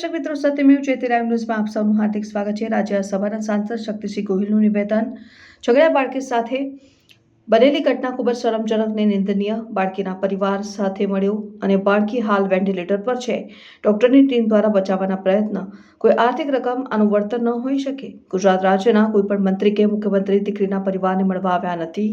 દર્શક મિત્રો સત્યમેવ લાઈવ ન્યૂઝમાં આપ સૌનું હાર્દિક સ્વાગત છે. રાજ્યસભાના સાંસદ શક્તિસિંહ ગોહિલનું નિવેદન. ઝઘડા બાળકી સાથે બનેલી ઘટના ખૂબ જ શરમજનક ને નિંદનીય. બાળકીના પરિવાર સાથે મળ્યો અને બાળકી હાલ વેન્ટિલેટર પર છે. ડોક્ટરની ટીમ દ્વારા બચાવવાના પ્રયત્ન. કોઈ આર્થિક રકમ આનું વળતર ન હોઈ શકે. ગુજરાત રાજ્યના કોઈ પણ મંત્રી કે મુખ્યમંત્રી દીકરીના પરિવારને મળવા આવ્યા નથી.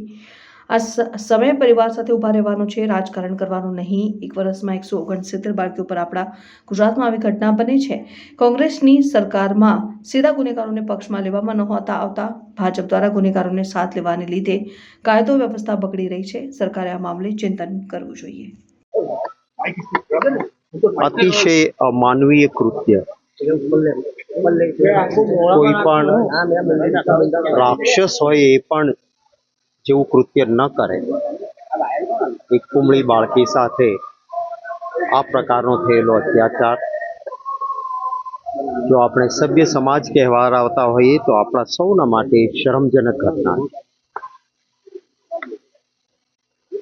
આ સમય પરિવાર સાથે ઊભા રહેવાનું છે, રાજકારણ કરવાનું નહીં. એક વર્ષમાં એકસો ઓગણસિત્તેર બાળકીઓ પર આપણા ગુજરાતમાં આવી ઘટના બની છે. કોંગ્રેસની સરકારમાં સીધા ગુનેગારોને પક્ષમાં લેવામાં નહોતા આવતા. ભાજપ દ્વારા ગુનેગારોને સાથ લેવાને લીધે કાયદો વ્યવસ્થા બગડી રહી છે. સરકારે આ મામલે ચિંતન કરવું જોઈએ. અતિશય અમાનવીય કૃત્ય. કોઈ પણ રાક્ષસ હોય એ પણ જેવું કૃત્ય ન કરે. એક કુમળી બાળકી સાથે આ પ્રકારનો થયેલો અત્યાચાર. જો આપણે સભ્ય સમાજ કહેવાતા હોઈએ તો આપણા સૌના માટે શરમજનક ઘટના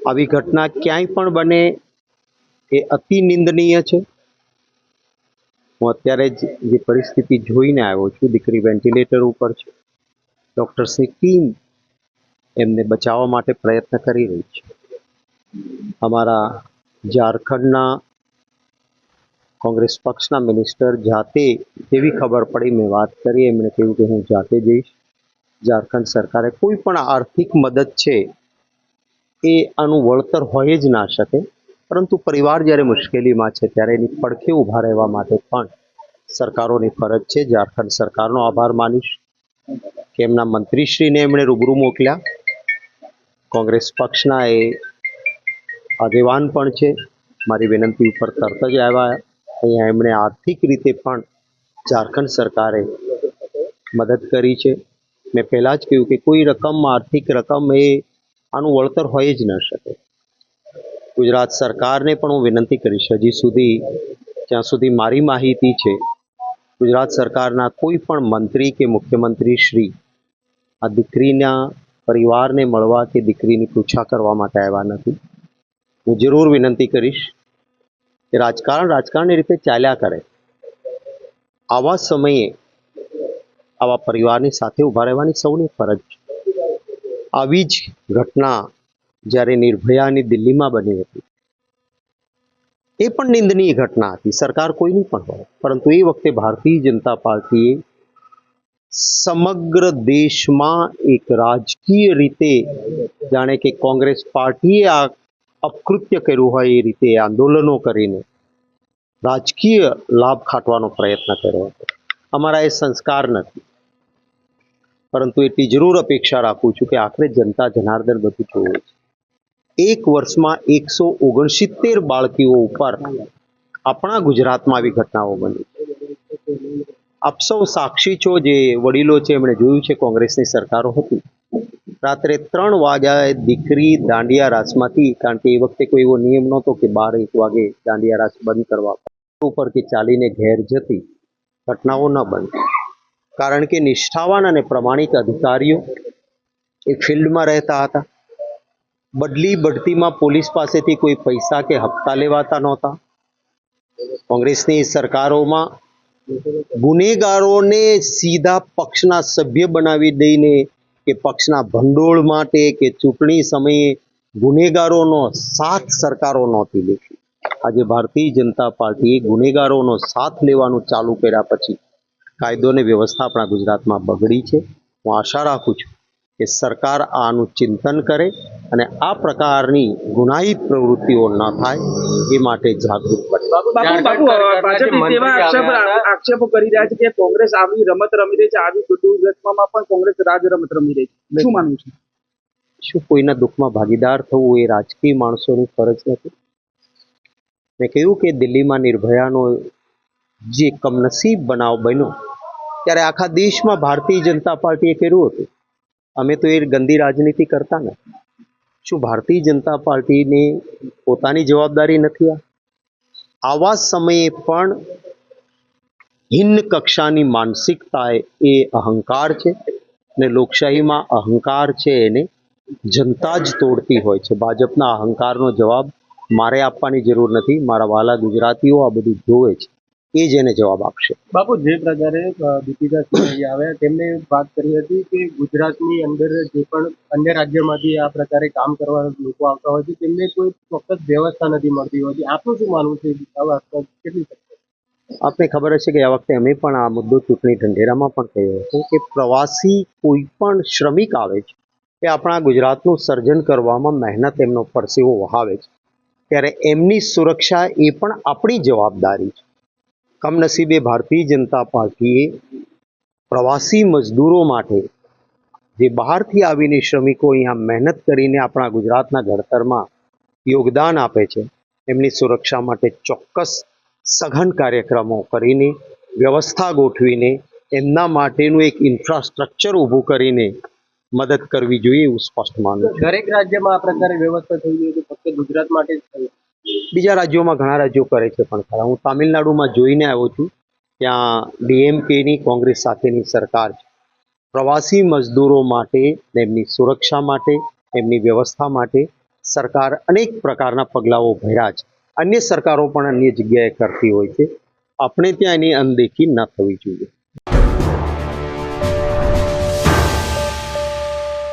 આવી ઘટના ક્યાંય પણ બને એ અતિ નિંદનીય છે. હું અત્યારે જ પરિસ્થિતિ જોઈને આવ્યો છું, દીકરી વેન્ટિલેટર ઉપર છે. ડૉક્ટર્સની ટીમ એમને બચાવવા માટે પ્રયત્ન કરી રહી છે. અમારા ઝારખંડના કોંગ્રેસ પક્ષના મિનિસ્ટર જાતે તેવી ખબર પડી, મેં વાત કરી, એમણે કહ્યું કે હું જાતે જઈશ. ઝારખંડ સરકારે કોઈ પણ આર્થિક મદદ છે એ આનું વળતર હોય જ ના શકે. પરંતુ પરિવાર જ્યારે મુશ્કેલીમાં છે ત્યારે એની પડખે ઊભા રહેવા માટે પણ સરકારોની ફરજ છે. ઝારખંડ સરકારનો આભાર માનીશ. કે એમના મંત્રીશ્રીને એમણે રૂબરૂ મોકલ્યા. કોંગ્રેસ પક્ષના એ આગેવાન પણ છે. મારી વિનંતી ઉપર તરત જ આવ્યા. અહીંયા એમણે આર્થિક રીતે પણ ઝારખંડ સરકારે મદદ કરી છે. મેં પહેલાં જ કહ્યું કે કોઈ રકમ, આર્થિક રકમ એ આનું વળતર હોય જ ન શકે. ગુજરાત સરકારને પણ હું વિનંતી કરીશ, હજી સુધી, જ્યાં સુધી મારી માહિતી છે, ગુજરાત સરકારના કોઈ પણ મંત્રી કે મુખ્યમંત્રી શ્રી આ દીકરીના પરિવારને મળવા કે દીકરીની પૂછા કરવા માટે આવ્યા નથી. હું જરૂર વિનંતી કરીશ કે રાજકારણ રાજકારણની રીતે ચાલ્યા કરે. આવા સમયે આવા પરિવારની સાથે ઊભા રહેવાની સૌની ફરજ છે. આવી જ ઘટના જ્યારે નિર્ભયાની દિલ્હીમાં બની હતી, એ પણ નિંદનીય ઘટના હતી. સરકાર કોઈની પણ હોય, પરંતુ એ વખતે ભારતીય જનતા પાર્ટીએ સમગ્ર દેશમાં એક રાજકીય રીતે જાણે કે કોંગ્રેસ પાર્ટીએ આ અપકૃત્ય કર્યું હોય એ રીતે આંદોલનો કરીને રાજકીય લાભ ખાટવાનો પ્રયત્ન કર્યો હતો. અમારા એ સંસ્કાર નથી. પરંતુ એટલી જરૂર અપેક્ષા રાખું છું કે આખરે જનતા જનાર્દન બધું જોવે છે. એક વર્ષમાં એકસો ઓગણસિત્તેર બાળકીઓ ઉપર આપણા ગુજરાતમાં આવી ઘટનાઓ બની. આપ સૌ સાક્ષી છો જે વડીલો છે, એમણે જોયું છે કોંગ્રેસની સરકારો હતી. રાત્રે ત્રણ વાગ્યાએ દીકરી દાંડિયા રાસમાંથી, કારણ કે એ વખતે કોઈ એવો નિયમ નહોતો કે બાર એક વાગે દાંડિયા રાસ બંધ કરવા. ઉપર કે ચાલીને ઘેર જતી ઘટનાઓ ન બનતી કારણ કે નિષ્ઠાવાન અને પ્રમાણિક અધિકારીઓ એ ફિલ્ડમાં રહેતા હતા. બદલી બઢતીમાં પોલીસ પાસેથી કોઈ પૈસા કે હપ્તા લેવાતા નહોતા. કોંગ્રેસની સરકારોમાં ગુનેગારોને સીધા પક્ષના સભ્ય બનાવી દઈને કે પક્ષના ભંડોળ માટે કે ચૂંટણી સમયે ગુનેગારોનો સાથ સરકારો નહોતી લેતી આજે ભારતીય જનતા પાર્ટીએ ગુનેગારોનો સાથ લેવાનું ચાલુ કર્યા પછી કાયદો અને વ્યવસ્થા આપણા ગુજરાતમાં બગડી છે. હું આશા રાખું છું કે સરકાર આનું ચિંતન કરે અને આ પ્રકારની ગુનાહિત પ્રવૃત્તિઓ ન થાય એ માટે જાગૃત આક્ષેપો કરી રહ્યા છે કે કોંગ્રેસ આવી રમત રમી રહી છે. આવી દુર્ઘટનામાં પણ કોંગ્રેસ રાજ રમત રમી રહી છે. શું માનવું છે? શું કોઈના દુઃખમાં ભાગીદાર થવું એ રાજકીય માણસોની ફરજ નથી? મેં કહ્યું કે દિલ્હીમાં નિર્ભયાનો જે કમનસીબ બનાવ બન્યો ત્યારે આખા દેશમાં ભારતીય જનતા પાર્ટીએ કર્યું હતું. અમે તો એ ગંદી રાજનીતિ કરતા ને. શું ભારતીય જનતા પાર્ટીની પોતાની જવાબદારી નથી આવા સમયે પણ હિન્ન કક્ષાની માનસિકતા એ અહંકાર છે ને લોકશાહીમાં અહંકાર છે એને જનતા જ તોડતી હોય છે. ભાજપના અહંકારનો જવાબ મારે આપવાની જરૂર નથી. મારા વાલા ગુજરાતીઓ આ બધું જોવે છે. એ જ એને જવાબ આપશે. બાપુ જે પ્રકારે દીપિકા સિંહ આવ્યા તેમણે વાત કરી હતી કે ગુજરાતની અંદર જે પણ અન્ય રાજ્યમાંથી આ પ્રકારે કામ કરવા લોકો આવતા હોય છે તેમને કોઈ ચોક્કસ વ્યવસ્થા નથી મળતી હોતી. આપનું શું માનવું છે? કેટલી આપને ખબર હશે કે આ વખતે અમે પણ આ મુદ્દો ચૂંટણી ઢંઢેરામાં પણ કહ્યો હતો કે પ્રવાસી કોઈ પણ શ્રમિક આવે છે એ આપણા ગુજરાતનું સર્જન કરવામાં મહેનત એમનો પરસેવો વહાવે છે. ત્યારે એમની સુરક્ષા એ પણ આપણી જવાબદારી છે. કમનસીબે ભારતીય જનતા પાર્ટીએ પ્રવાસી મજદૂરો માટે જે બહારથી આવીને શ્રમિકો અહીંયા મહેનત કરીને આપણા ગુજરાતના ઘડતરમાં યોગદાન આપે છે, એમની સુરક્ષા માટે ચોક્કસ સઘન કાર્યક્રમો કરીને, વ્યવસ્થા ગોઠવીને, એમના માટેનું એક ઇન્ફ્રાસ્ટ્રક્ચર ઊભું કરીને મદદ કરવી જોઈએ એવું સ્પષ્ટ માનું દરેક રાજ્યમાં આ પ્રકારે વ્યવસ્થા થઈ ગઈ ફક્ત ગુજરાત માટે જ બીજા રાજ્યોમાં ઘણા રાજ્યો કરે છે પણ ખરા. હું તામિલનાડુમાં જોઈને આવ્યો છું. ત્યાં ડીએમકેની કોંગ્રેસ સાથેની સરકાર છે. પ્રવાસી મજદૂરો માટે, તેમની સુરક્ષા માટે એમની વ્યવસ્થા માટે સરકાર અનેક પ્રકારના પગલાઓ ભર્યા છે. અન્ય સરકારો પણ અન્ય જગ્યાએ કરતી હોય છે. આપણે ત્યાં એની અનદેખી ન થવી જોઈએ.